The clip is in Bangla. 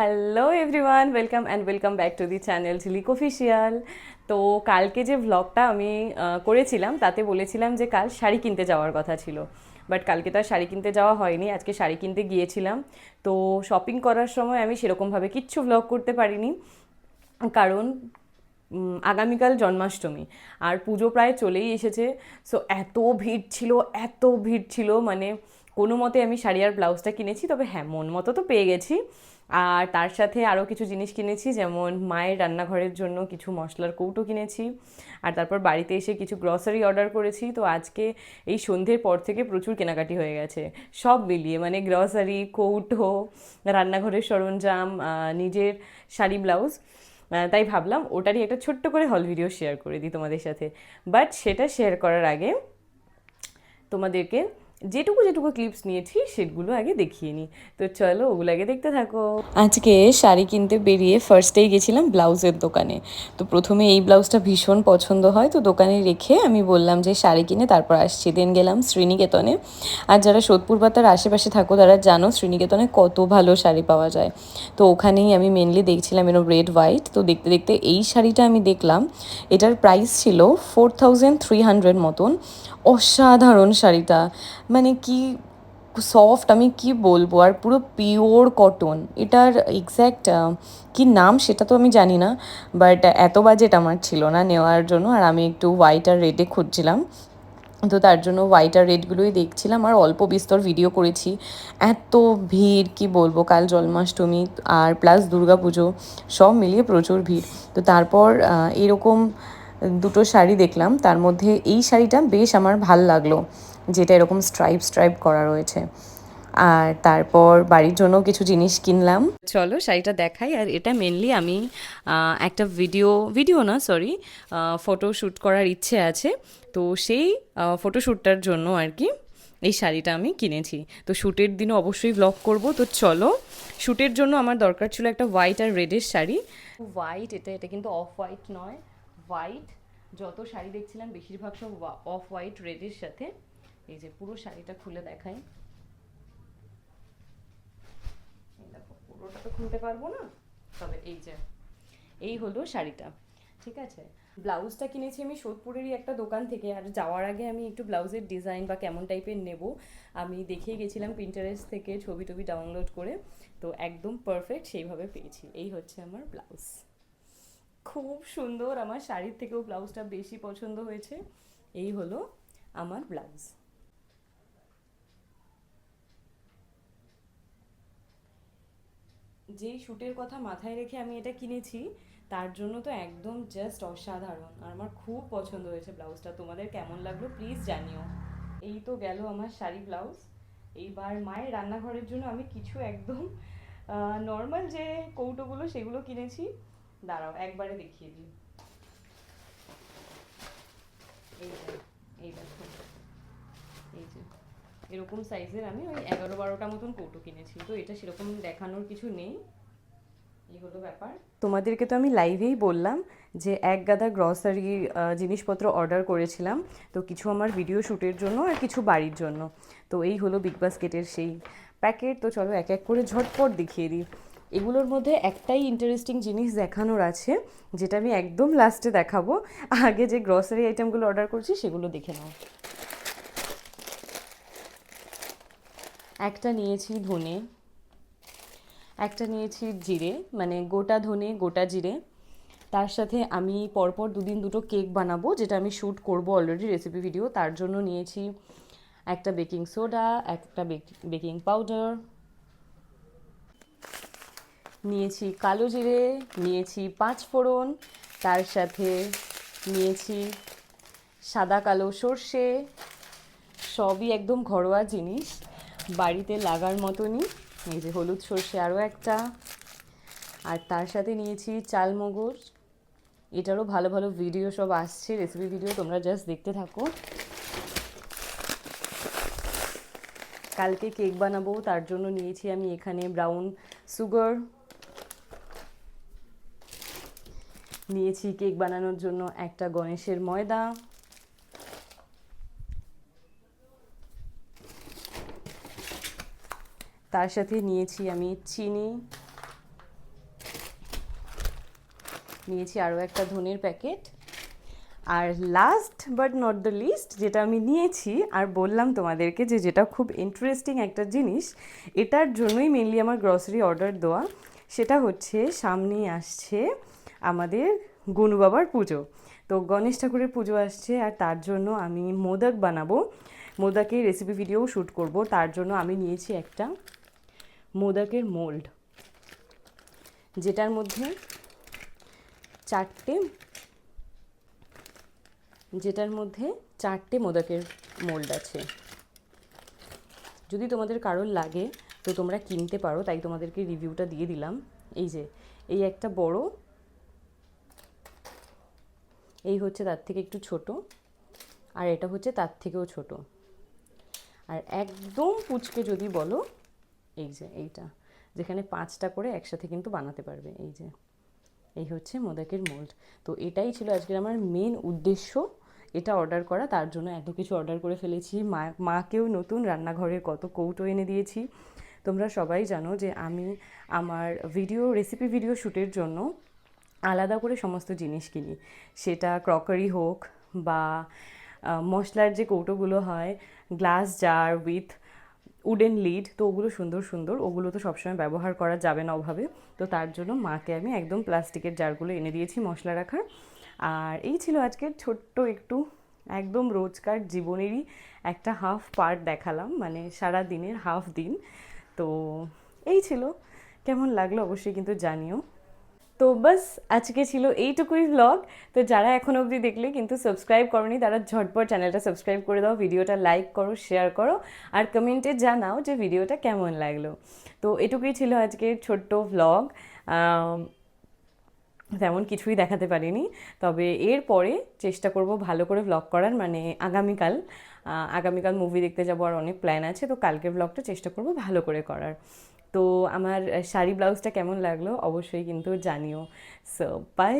Hello everyone welcome and welcome back to the channel Jhilik official তো কালকে যে ভ্লগটা আমি করেছিলাম, তাতে বলেছিলাম যে কাল শাড়ি কিনতে যাওয়ার কথা ছিল। বাট কালকে তো আর শাড়ি কিনতে যাওয়া হয়নি, আজকে শাড়ি কিনতে গিয়েছিলাম। তো শপিং করার সময় আমি সেরকমভাবে কিচ্ছু ভ্লগ করতে পারিনি। কারণ আগামীকাল জন্মাষ্টমী, আর পুজো প্রায় চলেই এসেছে। সো এত ভিড় ছিল, এত ভিড় ছিল মানে কোনো মতে আমি শাড়ি আর ব্লাউজটা কিনেছি, তবে হ্যাঁ মন মতো তো পেয়ে গেছি। আর তার সাথে আরও কিছু জিনিস কিনেছি, যেমন মায়ের রান্নাঘরের জন্য কিছু মশলার কৌটো কিনেছি। আর তারপর বাড়িতে এসে কিছু গ্রসারি অর্ডার করেছি। তো আজকে এই সন্ধ্যের পর থেকে প্রচুর কেনাকাটি হয়ে গেছে। সব মিলিয়ে মানে গ্রসারি কৌটো, রান্নাঘরের সরঞ্জাম নিজের শাড়ি, ব্লাউজ তাই ভাবলাম ওটারই একটা ছোট্ট করে হল ভিডিও শেয়ার করে দিই তোমাদের সাথে। বাট সেটা শেয়ার করার আগে তোমাদেরকে যেটুকু যেটুকু ক্লিপস নিয়েছি, সেগুলো আগে দেখিয়ে নিই। তো চলো ওগুলো আগে দেখতে থাকো। আজকে শাড়ি কিনতে বেরিয়ে ফার্স্টেই গেছিলাম ব্লাউজের দোকানে। তো প্রথমে এই ব্লাউজটা ভীষণ পছন্দ হয়, তো দোকানে রেখে আমি বললাম যে শাড়ি কিনে তারপর আসছি। দেন গেলাম শ্রীনিকেতনে। আর যারা সোদপুর পাতার আশেপাশে থাকো, তারা জানো শ্রীনিকেতনে কত ভালো শাড়ি পাওয়া যায়। তো ওখানেই আমি মেনলি দেখছিলাম এরকম রেড হোয়াইট তো দেখতে দেখতে এই শাড়িটা আমি দেখলাম, এটার প্রাইস ছিল ফোর থাউজেন্ড থ্রি হান্ড্রেড মতন। অসাধারণ শাড়িটা। মানে কি সফট আমি কি বলব? আর পুরো পিওর কটন এটার এক্স্যাক্ট কি নাম সেটা তো আমি জানি না বাট এত বাজেট আমার ছিল না নেওয়ার জন্য, আর আমি একটু হোয়াইট আর রেডে খুঁজছিলাম। তো তার জন্য হোয়াইট আর রেডগুলোই দেখছিলাম, আর অল্প বিস্তর ভিডিও করেছি। এত ভিড়, কি বলব? কাল জন্মাষ্টমী, আর প্লাস দুর্গাপুজো, সব মিলিয়ে প্রচুর ভিড়। তো তারপর এরকম দুটো শাড়ি দেখলাম, তার মধ্যে এই শাড়িটা বেশ আমার ভালো লাগল। যেটা এরকম স্ট্রাইপ স্ট্রাইপ করা রয়েছে। আর তারপর বাড়ির জন্য কিছু জিনিস কিনলাম। চলো শাড়িটা দেখাই। আর এটা মেনলি আমি একটা ভিডিও ভিডিও না সরি ফটো শ্যুট করার ইচ্ছে আছে। তো সেই ফটোশ্যুটটার জন্য আর কি এই শাড়িটা আমি কিনেছি। তো শ্যুটের দিনও অবশ্যই ব্লগ করব। তো চলো শ্যুটের জন্য আমার দরকার ছিল একটা হোয়াইট আর রেডের শাড়ি। হোয়াইট এটা এটা কিন্তু অফ হোয়াইট নয়। হোয়াইট যত শাড়ি দেখছিলাম বেশিরভাগ সব অফ হোয়াইট রেডের সাথে। এই যে পুরো শাড়িটা খুলে দেখাই। দেখো, পুরোটা তো খুলতে পারব না, তবে এই যে, এই হলো শাড়িটা, ঠিক আছে? ব্লাউজটা কিনেছি আমি সোদপুরেরই একটা দোকান থেকে, আর যাওয়ার আগে আমি একটু ব্লাউজের ডিজাইন বা কেমন টাইপের নেব। আমি দেখেই গেছিলাম প্রিন্টারেস্ট থেকে ছবি টবি ডাউনলোড করে, তো একদম পারফেক্ট সেইভাবে পেয়েছি। এই হচ্ছে আমার ব্লাউজ। খুব সুন্দর, আমার শাড়ির থেকেও ব্লাউজটা বেশি পছন্দ হয়েছে। এই হলো আমার ব্লাউজ। যেই শ্যুটের কথা মাথায় রেখে আমি এটা কিনেছি, তার জন্য তো একদম জাস্ট অসাধারণ। আর আমার খুব পছন্দ হয়েছে ব্লাউজটা। তোমাদের কেমন লাগল প্লিজ জানিও। এই তো গেল আমার শাড়ি ব্লাউজ। এইবার মায়ের রান্নাঘরের জন্য আমি কিছু একদম নর্মাল যে কৌটোগুলো সেগুলো কিনেছি। দাঁড়াও, একবারে দেখিয়ে দিই। এই যে, এই দেখো। এই যে। এরকম সাইজের আমি ওই এগারো বারোটা মতন কৌটো কিনেছি। তো এটা সেরকম দেখানোর কিছু নেই। হলো ব্যাপার। তোমাদেরকে তো আমি লাইভেই বললাম যে এক গাদা গ্রসারি জিনিসপত্র অর্ডার করেছিলাম। তো কিছু আমার ভিডিও শ্যুটের জন্য আর কিছু বাড়ির জন্য। তো এই হলো বিগ বাস্কেটের সেই প্যাকেট তো চলো এক এক করে ঝটপট দেখিয়ে দিই। এগুলোর মধ্যে একটাই ইন্টারেস্টিং জিনিস দেখানোর আছে, যেটা আমি একদম লাস্টে দেখাবো। আগে যে গ্রসারি আইটেমগুলো অর্ডার করছি, সেগুলো দেখে নাও। একটা নিয়েছি ধনে, একটা নিয়েছি জিরে মানে গোটা ধনে, গোটা জিরে। তার সাথে আমি পরপর দুদিন দুটো কেক বানাবো, যেটা আমি শ্যুট করব অলরেডি রেসিপি ভিডিও তার জন্য নিয়েছি একটা বেকিং সোডা, একটা বেকিং পাউডার। নিয়েছি কালো জিরে, নিয়েছি পাঁচ ফোড়ন, তার সাথে নিয়েছি সাদা কালো সর্ষে, সবই একদম ঘরোয়া জিনিস। বাড়িতে লাগার মতনই। এই যে হলুদ সর্ষে আরও একটা। আর তার সাথে নিয়েছি চাল মগজ এটারও ভালো ভালো ভিডিও সব আসছে রেসিপি ভিডিও তোমরা জাস্ট দেখতে থাকো। কালকে কেক বানাবো, তার জন্য নিয়েছি আমি এখানে ব্রাউন সুগার নিয়েছি কেক বানানোর জন্য একটা গণেশের ময়দা। তার সাথে নিয়েছি আমি চিনি। নিয়েছি আরও একটা ধনের packet. R last but not the list যেটা আমি নিয়েছি, আর বললাম তোমাদেরকে যে যেটা খুব ইন্টারেস্টিং একটা জিনিস, এটার জন্যই মেনলি আমার গ্রসারি অর্ডার দেওয়া, সেটা হচ্ছে সামনেই আসছে আমাদের গনু বাবার পুজো। তো গণেশ ঠাকুরের পুজো আসছে, আর তার জন্য আমি মোদক বানাবো। মোদকের রেসিপি ভিডিও শ্যুট করব, তার জন্য আমি নিয়েছি একটা মোদকের মোল্ড, যেটার মধ্যে চারটে, যেটার মধ্যে চারটে মোদকের মোল্ড আছে। যদি তোমাদের কারোর লাগে, তো তোমরা কিনতে পারো, তাই তোমাদেরকে রিভিউটা দিয়ে দিলাম। এই যে, এই একটা বড়, এই হচ্ছে তার থেকে একটু ছোট, আর এটা হচ্ছে তার থেকেও ছোট। আর একদম পুচকে যদি বলো এই যে এইটা। যেখানে পাঁচটা করে একসাথে কিন্তু বানাতে পারবে, এই যে। এই হচ্ছে মোদকের মোল্ড তো এটাই ছিল আজকের আমার মেন উদ্দেশ্য। এটা অর্ডার করা, তার জন্য এত কিছু অর্ডার করে ফেলেছি। মা, মাকেও নতুন রান্নাঘরের কত কৌটো এনে দিয়েছি। তোমরা সবাই জানো যে আমি আমার ভিডিও রেসিপি ভিডিও শ্যুটের জন্য আলাদা করে সমস্ত জিনিস কিনি। সেটা ক্রকারি হোক বা মশলার যে কৌটোগুলো হয় glass jar with wooden lid তো ওগুলো সুন্দর সুন্দর। ওগুলো তো সবসময় ব্যবহার করা যাবে না ওভাবে তো তার জন্য মাকে আমি একদম প্লাস্টিকের জারগুলো এনে দিয়েছি মশলা রাখার। আর এই ছিল আজকের ছোট্ট একটু একদম রোজকার জীবনেরই একটা হাফ পার্ট দেখালাম মানে সারা দিনের হাফ দিন। তো এই ছিল। কেমন লাগল অবশ্যই কিন্তু জানিও। তো বাস, আজকে ছিল এইটুকুই ব্লগ তো যারা এখন অবধি দেখলে কিন্তু সাবস্ক্রাইব করনি, তারা ঝটপট চ্যানেলটা সাবস্ক্রাইব করে দাও, ভিডিওটা লাইক করো শেয়ার করো, আর কমেন্টে জানাও যে ভিডিওটা কেমন লাগল। তো এটুকুই ছিল আজকে ছোট্ট ব্লগ তেমন কিছুই দেখাতে পারিনি, তবে এরপরে চেষ্টা করব ভালো করে ব্লগ করার মানে আগামীকাল আগামীকাল মুভি দেখতে যাব, আর অনেক প্ল্যান আছে, তো কালকের ব্লগটা চেষ্টা করব ভালো করে করার। তো আমার শাড়ি ব্লাউজটা কেমন লাগল অবশ্যই কিন্তু জানিও। So by